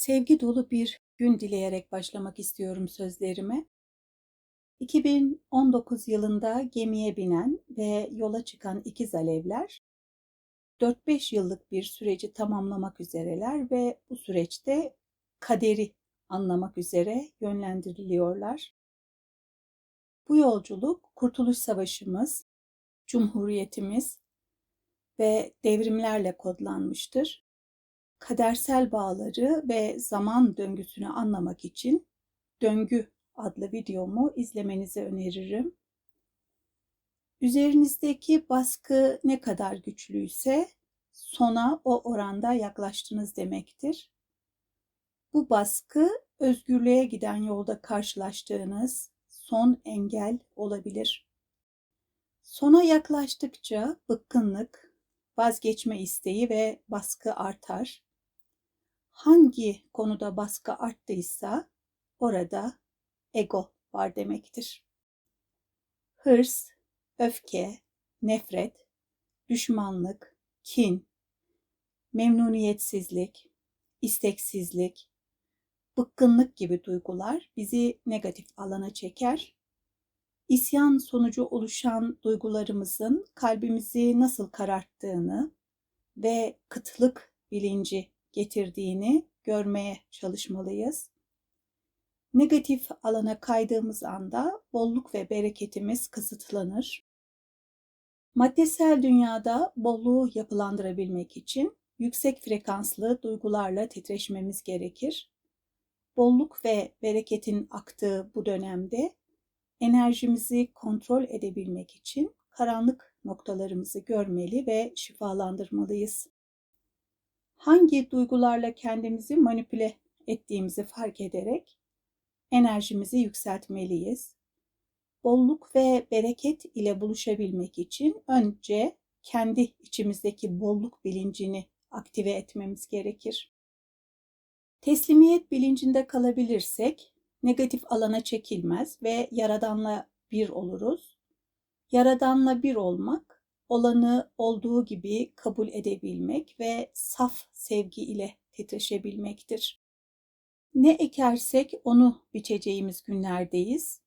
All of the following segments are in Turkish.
Sevgi dolu bir gün dileyerek başlamak istiyorum sözlerime. 2019 yılında gemiye binen ve yola çıkan ikiz alevler 4-5 yıllık bir süreci tamamlamak üzereler ve bu süreçte kaderi anlamak üzere yönlendiriliyorlar. Bu yolculuk Kurtuluş Savaşımız, Cumhuriyetimiz ve devrimlerle kodlanmıştır kadersel bağları ve zaman döngüsünü anlamak için Döngü adlı videomu izlemenizi öneririm. Üzerinizdeki baskı ne kadar güçlüyse sona o oranda yaklaştınız demektir. Bu baskı özgürlüğe giden yolda karşılaştığınız son engel olabilir. Sona yaklaştıkça bıkkınlık, vazgeçme isteği ve baskı artar hangi konuda baskı arttıysa orada ego var demektir. Hırs, öfke, nefret, düşmanlık, kin, memnuniyetsizlik, isteksizlik, bıkkınlık gibi duygular bizi negatif alana çeker. İsyan sonucu oluşan duygularımızın kalbimizi nasıl kararttığını ve kıtlık bilinci getirdiğini görmeye çalışmalıyız. Negatif alana kaydığımız anda bolluk ve bereketimiz kısıtlanır. Maddesel dünyada bolluğu yapılandırabilmek için yüksek frekanslı duygularla titreşmemiz gerekir. Bolluk ve bereketin aktığı bu dönemde enerjimizi kontrol edebilmek için karanlık noktalarımızı görmeli ve şifalandırmalıyız hangi duygularla kendimizi manipüle ettiğimizi fark ederek enerjimizi yükseltmeliyiz. Bolluk ve bereket ile buluşabilmek için önce kendi içimizdeki bolluk bilincini aktive etmemiz gerekir. Teslimiyet bilincinde kalabilirsek negatif alana çekilmez ve yaradanla bir oluruz. Yaradanla bir olmak olanı olduğu gibi kabul edebilmek ve saf sevgi ile titreşebilmektir. Ne ekersek onu biçeceğimiz günlerdeyiz.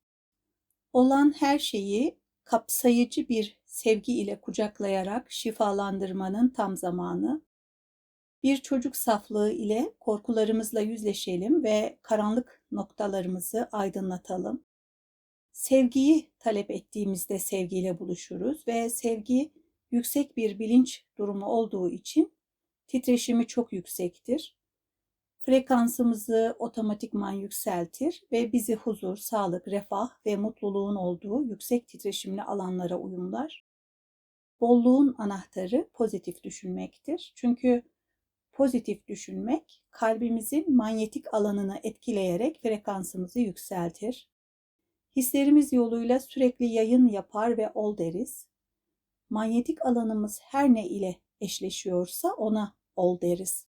Olan her şeyi kapsayıcı bir sevgi ile kucaklayarak şifalandırmanın tam zamanı. Bir çocuk saflığı ile korkularımızla yüzleşelim ve karanlık noktalarımızı aydınlatalım. Sevgiyi talep ettiğimizde sevgiyle buluşuruz ve sevgi yüksek bir bilinç durumu olduğu için titreşimi çok yüksektir. Frekansımızı otomatikman yükseltir ve bizi huzur, sağlık, refah ve mutluluğun olduğu yüksek titreşimli alanlara uyumlar. Bolluğun anahtarı pozitif düşünmektir. Çünkü pozitif düşünmek kalbimizin manyetik alanını etkileyerek frekansımızı yükseltir. Hislerimiz yoluyla sürekli yayın yapar ve ol deriz. Manyetik alanımız her ne ile eşleşiyorsa ona ol deriz.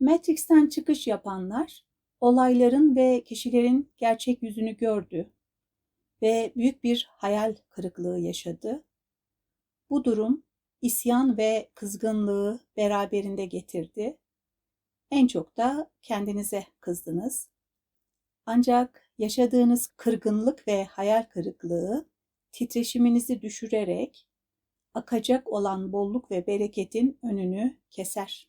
Matrix'ten çıkış yapanlar olayların ve kişilerin gerçek yüzünü gördü ve büyük bir hayal kırıklığı yaşadı. Bu durum isyan ve kızgınlığı beraberinde getirdi. En çok da kendinize kızdınız. Ancak yaşadığınız kırgınlık ve hayal kırıklığı titreşiminizi düşürerek akacak olan bolluk ve bereketin önünü keser.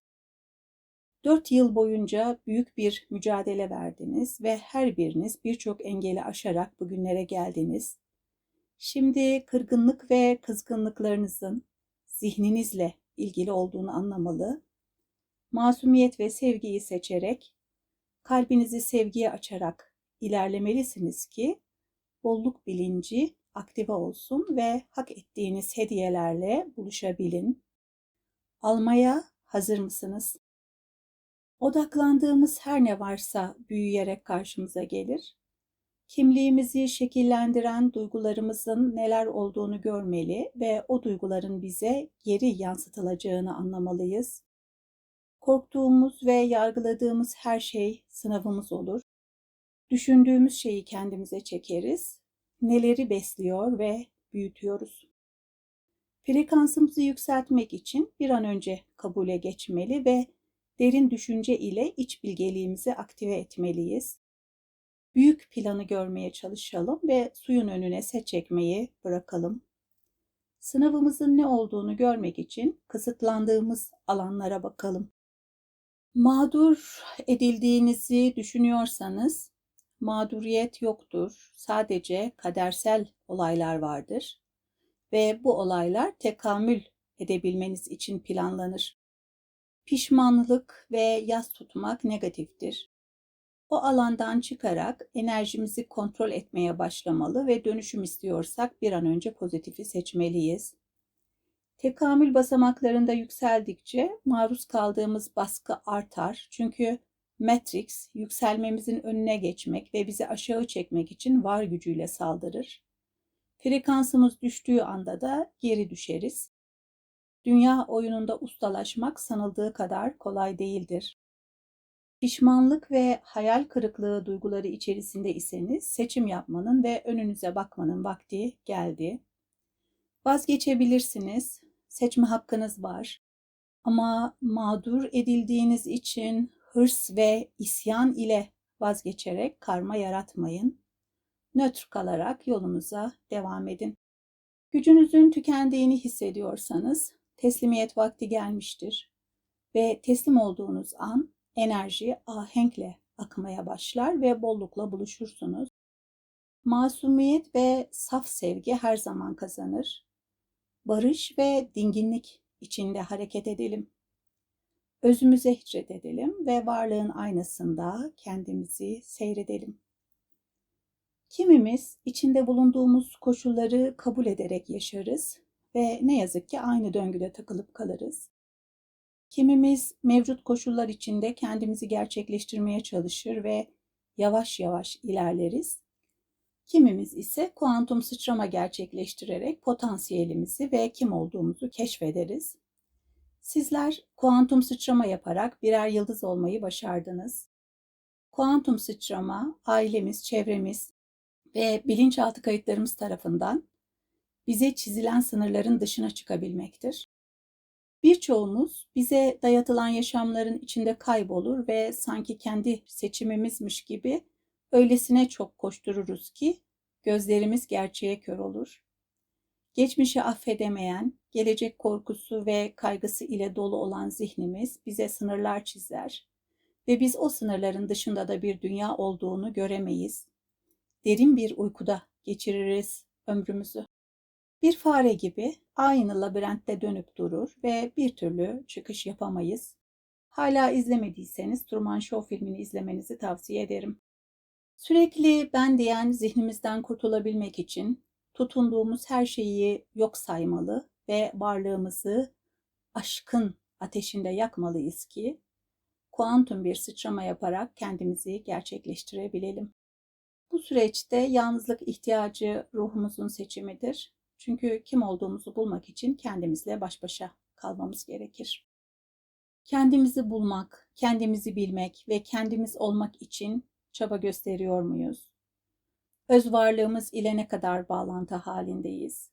Dört yıl boyunca büyük bir mücadele verdiniz ve her biriniz birçok engeli aşarak bugünlere geldiniz. Şimdi kırgınlık ve kızgınlıklarınızın zihninizle ilgili olduğunu anlamalı. Masumiyet ve sevgiyi seçerek, kalbinizi sevgiye açarak ilerlemelisiniz ki bolluk bilinci aktive olsun ve hak ettiğiniz hediyelerle buluşabilin. Almaya hazır mısınız? Odaklandığımız her ne varsa büyüyerek karşımıza gelir. Kimliğimizi şekillendiren duygularımızın neler olduğunu görmeli ve o duyguların bize geri yansıtılacağını anlamalıyız. Korktuğumuz ve yargıladığımız her şey sınavımız olur. Düşündüğümüz şeyi kendimize çekeriz. Neleri besliyor ve büyütüyoruz. Frekansımızı yükseltmek için bir an önce kabule geçmeli ve derin düşünce ile iç bilgeliğimizi aktive etmeliyiz. Büyük planı görmeye çalışalım ve suyun önüne set çekmeyi bırakalım. Sınavımızın ne olduğunu görmek için kısıtlandığımız alanlara bakalım. Mağdur edildiğinizi düşünüyorsanız mağduriyet yoktur. Sadece kadersel olaylar vardır ve bu olaylar tekamül edebilmeniz için planlanır. Pişmanlık ve yas tutmak negatiftir. O alandan çıkarak enerjimizi kontrol etmeye başlamalı ve dönüşüm istiyorsak bir an önce pozitifi seçmeliyiz. Tekamül basamaklarında yükseldikçe maruz kaldığımız baskı artar. Çünkü Matrix yükselmemizin önüne geçmek ve bizi aşağı çekmek için var gücüyle saldırır. Frekansımız düştüğü anda da geri düşeriz. Dünya oyununda ustalaşmak sanıldığı kadar kolay değildir. Pişmanlık ve hayal kırıklığı duyguları içerisinde iseniz seçim yapmanın ve önünüze bakmanın vakti geldi. Vazgeçebilirsiniz. Seçme hakkınız var. Ama mağdur edildiğiniz için hırs ve isyan ile vazgeçerek karma yaratmayın. Nötr kalarak yolunuza devam edin. Gücünüzün tükendiğini hissediyorsanız teslimiyet vakti gelmiştir ve teslim olduğunuz an enerji ahenkle akmaya başlar ve bollukla buluşursunuz. Masumiyet ve saf sevgi her zaman kazanır. Barış ve dinginlik içinde hareket edelim. Özümüze hicret edelim ve varlığın aynasında kendimizi seyredelim. Kimimiz içinde bulunduğumuz koşulları kabul ederek yaşarız ve ne yazık ki aynı döngüde takılıp kalırız. Kimimiz mevcut koşullar içinde kendimizi gerçekleştirmeye çalışır ve yavaş yavaş ilerleriz. Kimimiz ise kuantum sıçrama gerçekleştirerek potansiyelimizi ve kim olduğumuzu keşfederiz. Sizler kuantum sıçrama yaparak birer yıldız olmayı başardınız. Kuantum sıçrama ailemiz, çevremiz ve bilinçaltı kayıtlarımız tarafından bize çizilen sınırların dışına çıkabilmektir. Birçoğumuz bize dayatılan yaşamların içinde kaybolur ve sanki kendi seçimimizmiş gibi öylesine çok koştururuz ki gözlerimiz gerçeğe kör olur. Geçmişi affedemeyen, gelecek korkusu ve kaygısı ile dolu olan zihnimiz bize sınırlar çizer ve biz o sınırların dışında da bir dünya olduğunu göremeyiz. Derin bir uykuda geçiririz ömrümüzü. Bir fare gibi aynı labirentte dönüp durur ve bir türlü çıkış yapamayız. Hala izlemediyseniz Truman Show filmini izlemenizi tavsiye ederim. Sürekli ben diyen zihnimizden kurtulabilmek için tutunduğumuz her şeyi yok saymalı ve varlığımızı aşkın ateşinde yakmalıyız ki kuantum bir sıçrama yaparak kendimizi gerçekleştirebilelim. Bu süreçte yalnızlık ihtiyacı ruhumuzun seçimidir. Çünkü kim olduğumuzu bulmak için kendimizle baş başa kalmamız gerekir. Kendimizi bulmak, kendimizi bilmek ve kendimiz olmak için çaba gösteriyor muyuz? Öz varlığımız ile ne kadar bağlantı halindeyiz?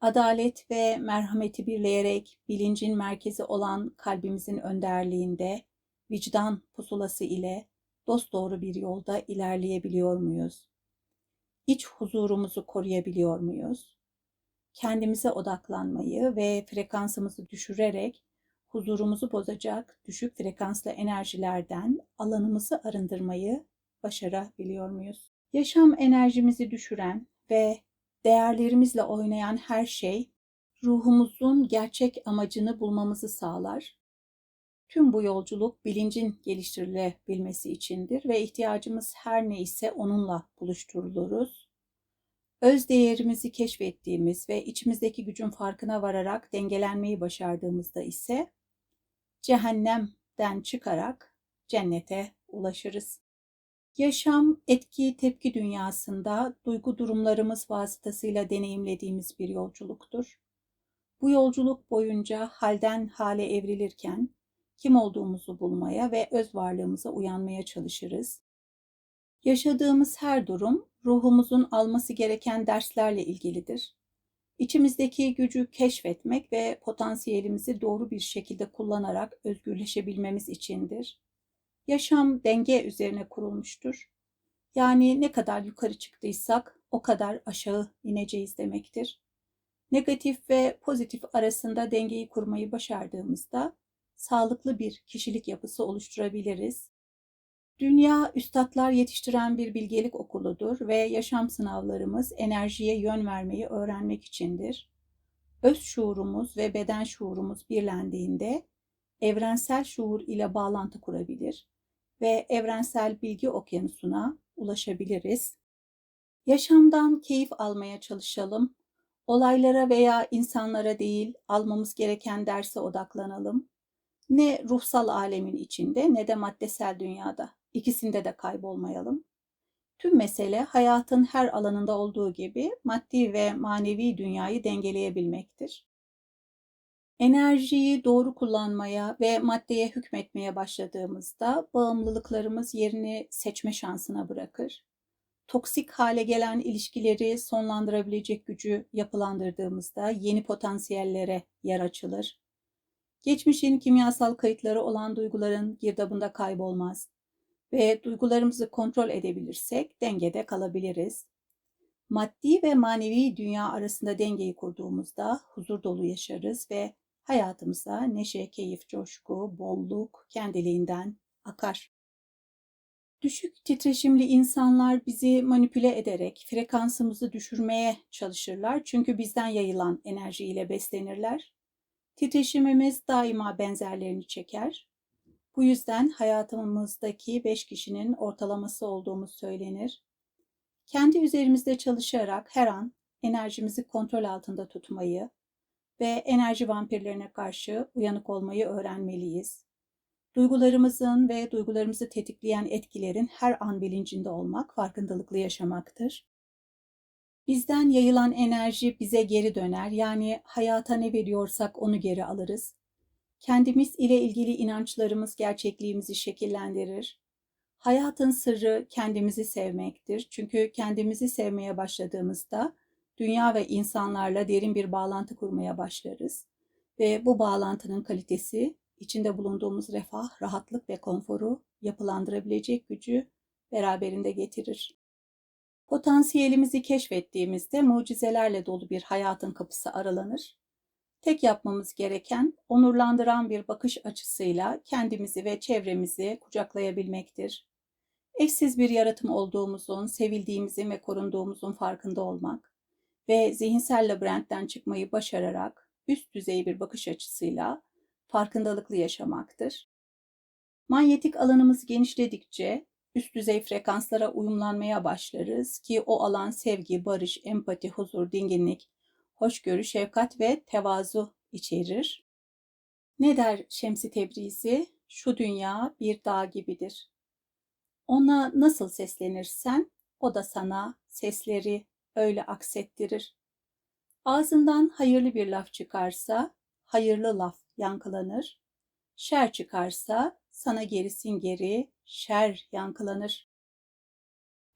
Adalet ve merhameti birleyerek bilincin merkezi olan kalbimizin önderliğinde vicdan pusulası ile dosdoğru bir yolda ilerleyebiliyor muyuz? İç huzurumuzu koruyabiliyor muyuz? Kendimize odaklanmayı ve frekansımızı düşürerek huzurumuzu bozacak düşük frekanslı enerjilerden alanımızı arındırmayı başarabiliyor muyuz? Yaşam enerjimizi düşüren ve değerlerimizle oynayan her şey ruhumuzun gerçek amacını bulmamızı sağlar. Tüm bu yolculuk bilincin geliştirilebilmesi içindir ve ihtiyacımız her neyse onunla buluşturuluruz. Öz değerimizi keşfettiğimiz ve içimizdeki gücün farkına vararak dengelenmeyi başardığımızda ise cehennemden çıkarak cennete ulaşırız. Yaşam, etki, tepki dünyasında duygu durumlarımız vasıtasıyla deneyimlediğimiz bir yolculuktur. Bu yolculuk boyunca halden hale evrilirken kim olduğumuzu bulmaya ve öz varlığımıza uyanmaya çalışırız. Yaşadığımız her durum ruhumuzun alması gereken derslerle ilgilidir. İçimizdeki gücü keşfetmek ve potansiyelimizi doğru bir şekilde kullanarak özgürleşebilmemiz içindir. Yaşam denge üzerine kurulmuştur. Yani ne kadar yukarı çıktıysak o kadar aşağı ineceğiz demektir. Negatif ve pozitif arasında dengeyi kurmayı başardığımızda sağlıklı bir kişilik yapısı oluşturabiliriz. Dünya üstadlar yetiştiren bir bilgelik okuludur ve yaşam sınavlarımız enerjiye yön vermeyi öğrenmek içindir. Öz şuurumuz ve beden şuurumuz birlendiğinde evrensel şuur ile bağlantı kurabilir ve evrensel bilgi okyanusuna ulaşabiliriz. Yaşamdan keyif almaya çalışalım. Olaylara veya insanlara değil, almamız gereken derse odaklanalım. Ne ruhsal alemin içinde ne de maddesel dünyada. İkisinde de kaybolmayalım. Tüm mesele hayatın her alanında olduğu gibi maddi ve manevi dünyayı dengeleyebilmektir. Enerjiyi doğru kullanmaya ve maddeye hükmetmeye başladığımızda bağımlılıklarımız yerini seçme şansına bırakır. Toksik hale gelen ilişkileri sonlandırabilecek gücü yapılandırdığımızda yeni potansiyellere yer açılır. Geçmişin kimyasal kayıtları olan duyguların girdabında kaybolmaz ve duygularımızı kontrol edebilirsek dengede kalabiliriz. Maddi ve manevi dünya arasında dengeyi kurduğumuzda huzur dolu yaşarız ve hayatımıza neşe, keyif, coşku, bolluk kendiliğinden akar. Düşük titreşimli insanlar bizi manipüle ederek frekansımızı düşürmeye çalışırlar. Çünkü bizden yayılan enerjiyle beslenirler. Titreşimimiz daima benzerlerini çeker. Bu yüzden hayatımızdaki 5 kişinin ortalaması olduğumuz söylenir. Kendi üzerimizde çalışarak her an enerjimizi kontrol altında tutmayı ve enerji vampirlerine karşı uyanık olmayı öğrenmeliyiz. Duygularımızın ve duygularımızı tetikleyen etkilerin her an bilincinde olmak farkındalıklı yaşamaktır. Bizden yayılan enerji bize geri döner. Yani hayata ne veriyorsak onu geri alırız. Kendimiz ile ilgili inançlarımız gerçekliğimizi şekillendirir. Hayatın sırrı kendimizi sevmektir. Çünkü kendimizi sevmeye başladığımızda dünya ve insanlarla derin bir bağlantı kurmaya başlarız. Ve bu bağlantının kalitesi içinde bulunduğumuz refah, rahatlık ve konforu yapılandırabilecek gücü beraberinde getirir. Potansiyelimizi keşfettiğimizde mucizelerle dolu bir hayatın kapısı aralanır. Tek yapmamız gereken onurlandıran bir bakış açısıyla kendimizi ve çevremizi kucaklayabilmektir. Eşsiz bir yaratım olduğumuzun, sevildiğimizin ve korunduğumuzun farkında olmak ve zihinsel labirentten çıkmayı başararak üst düzey bir bakış açısıyla farkındalıklı yaşamaktır. Manyetik alanımız genişledikçe üst düzey frekanslara uyumlanmaya başlarız ki o alan sevgi, barış, empati, huzur, dinginlik, hoşgörü, şefkat ve tevazu içerir. Ne der Şemsi Tebrizi? Şu dünya bir dağ gibidir. Ona nasıl seslenirsen o da sana sesleri öyle aksettirir. Ağzından hayırlı bir laf çıkarsa hayırlı laf yankılanır. Şer çıkarsa sana gerisin geri şer yankılanır.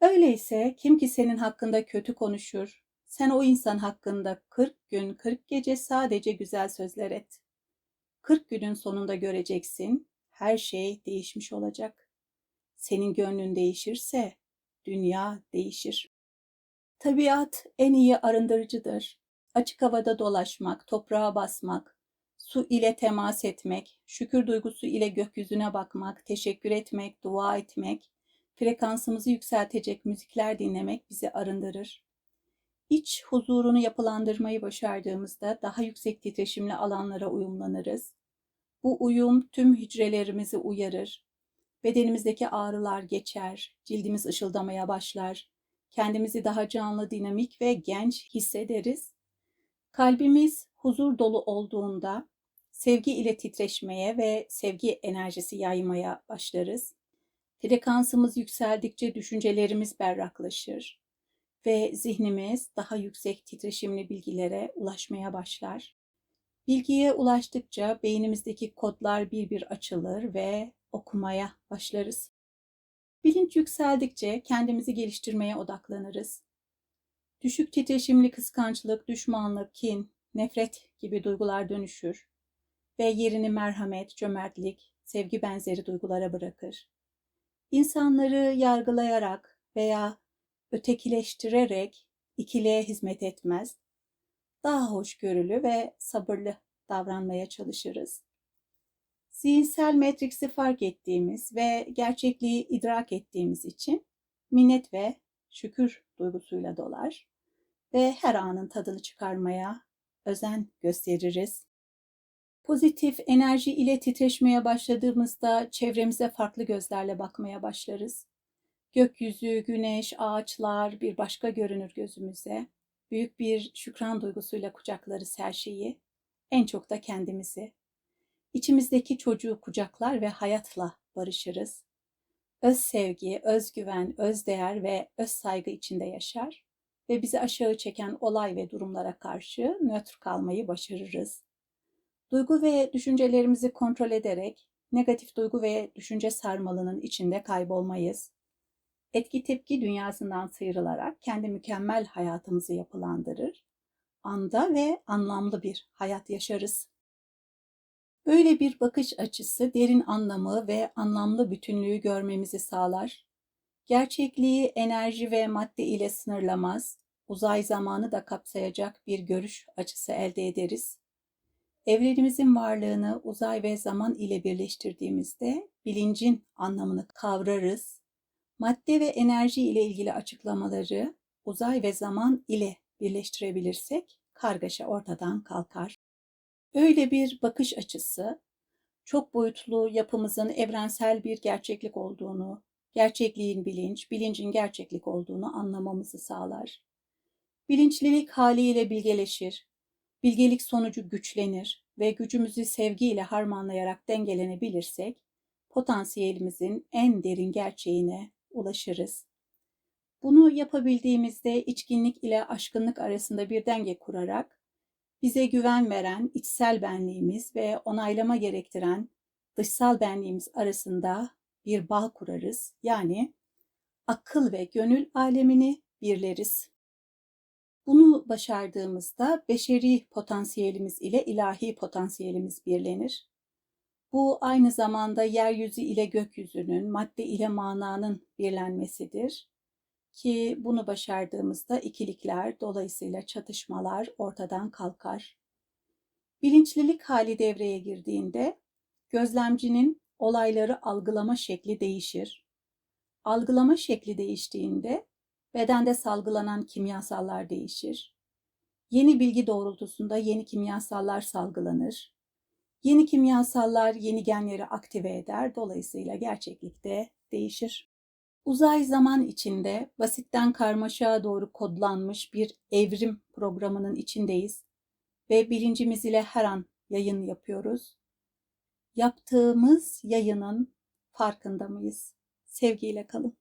Öyleyse kim ki senin hakkında kötü konuşur, sen o insan hakkında 40 gün 40 gece sadece güzel sözler et. 40 günün sonunda göreceksin her şey değişmiş olacak. Senin gönlün değişirse dünya değişir. Tabiat en iyi arındırıcıdır. Açık havada dolaşmak, toprağa basmak, su ile temas etmek, şükür duygusu ile gökyüzüne bakmak, teşekkür etmek, dua etmek, frekansımızı yükseltecek müzikler dinlemek bizi arındırır. İç huzurunu yapılandırmayı başardığımızda daha yüksek titreşimli alanlara uyumlanırız. Bu uyum tüm hücrelerimizi uyarır. Bedenimizdeki ağrılar geçer, cildimiz ışıldamaya başlar, kendimizi daha canlı, dinamik ve genç hissederiz. Kalbimiz huzur dolu olduğunda sevgi ile titreşmeye ve sevgi enerjisi yaymaya başlarız. Frekansımız yükseldikçe düşüncelerimiz berraklaşır ve zihnimiz daha yüksek titreşimli bilgilere ulaşmaya başlar. Bilgiye ulaştıkça beynimizdeki kodlar bir bir açılır ve okumaya başlarız. Bilinç yükseldikçe kendimizi geliştirmeye odaklanırız. Düşük titreşimli kıskançlık, düşmanlık, kin, nefret gibi duygular dönüşür ve yerini merhamet, cömertlik, sevgi benzeri duygulara bırakır. İnsanları yargılayarak veya ötekileştirerek ikiliğe hizmet etmez. Daha hoşgörülü ve sabırlı davranmaya çalışırız. Zihinsel matriksi fark ettiğimiz ve gerçekliği idrak ettiğimiz için minnet ve şükür duygusuyla dolar ve her anın tadını çıkarmaya özen gösteririz. Pozitif enerji ile titreşmeye başladığımızda çevremize farklı gözlerle bakmaya başlarız. Gökyüzü, güneş, ağaçlar bir başka görünür gözümüze. Büyük bir şükran duygusuyla kucaklarız her şeyi. En çok da kendimizi. İçimizdeki çocuğu kucaklar ve hayatla barışırız. Öz sevgi, özgüven, özdeğer ve öz saygı içinde yaşar ve bizi aşağı çeken olay ve durumlara karşı nötr kalmayı başarırız. Duygu ve düşüncelerimizi kontrol ederek negatif duygu ve düşünce sarmalının içinde kaybolmayız. Etki tepki dünyasından sıyrılarak kendi mükemmel hayatımızı yapılandırır, anda ve anlamlı bir hayat yaşarız. Böyle bir bakış açısı derin anlamı ve anlamlı bütünlüğü görmemizi sağlar. Gerçekliği enerji ve madde ile sınırlamaz, uzay zamanı da kapsayacak bir görüş açısı elde ederiz. Evrenimizin varlığını uzay ve zaman ile birleştirdiğimizde bilincin anlamını kavrarız. Madde ve enerji ile ilgili açıklamaları uzay ve zaman ile birleştirebilirsek kargaşa ortadan kalkar. Öyle bir bakış açısı çok boyutlu yapımızın evrensel bir gerçeklik olduğunu, gerçekliğin bilinç, bilincin gerçeklik olduğunu anlamamızı sağlar. Bilinçlilik haliyle bilgeleşir, bilgelik sonucu güçlenir ve gücümüzü sevgiyle harmanlayarak dengelenebilirsek, potansiyelimizin en derin gerçeğine ulaşırız. Bunu yapabildiğimizde içkinlik ile aşkınlık arasında bir denge kurarak bize güven veren içsel benliğimiz ve onaylama gerektiren dışsal benliğimiz arasında bir bağ kurarız. Yani akıl ve gönül alemini birleriz. Bunu başardığımızda beşeri potansiyelimiz ile ilahi potansiyelimiz birlenir. Bu aynı zamanda yeryüzü ile gökyüzünün, madde ile mananın birlenmesidir. Ki bunu başardığımızda ikilikler, dolayısıyla çatışmalar ortadan kalkar. Bilinçlilik hali devreye girdiğinde gözlemcinin olayları algılama şekli değişir. Algılama şekli değiştiğinde bedende salgılanan kimyasallar değişir. Yeni bilgi doğrultusunda yeni kimyasallar salgılanır. Yeni kimyasallar yeni genleri aktive eder, dolayısıyla gerçeklikte değişir. Uzay zaman içinde basitten karmaşaya doğru kodlanmış bir evrim programının içindeyiz ve bilincimiz ile her an yayın yapıyoruz. Yaptığımız yayının farkında mıyız? Sevgiyle kalın.